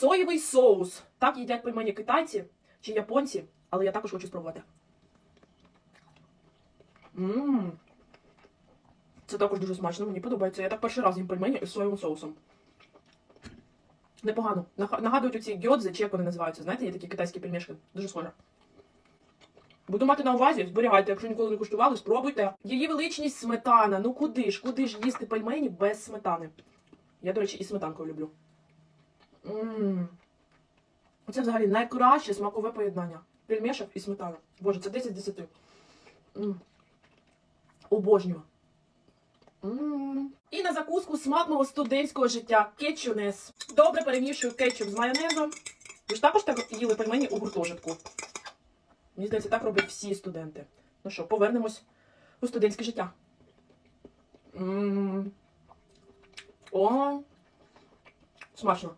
Соєвий соус. Так їдять пельмені китайці чи японці, але я також хочу спробувати. Ммм. Це також дуже смачно, мені подобається. Я так перший раз їм пельмені із соєвим соусом. Непогано. Нага- Нагадують оці гьодзи, чи як вони називаються. Знаєте, є такі китайські пельмешки. Дуже схоже. Буду мати на увазі, зберігайте, якщо ніколи не куштували, спробуйте. Її величність сметана. Ну куди ж, куди ж їсти пельмені без сметани? Я, до речі, і сметанкою люблю. Це взагалі найкраще смакове поєднання. Пельмешок і сметана. Боже, це 10 з 10. М. Обожнюю. І на закуску смак мого студентського життя кетчунес. Добре перемішую кетчуп з майонезом. Ви ж також так їли пельмені у гуртожитку. Мені здається, так роблять всі студенти. Ну що, повернемось у студентське життя. М. О, смачно.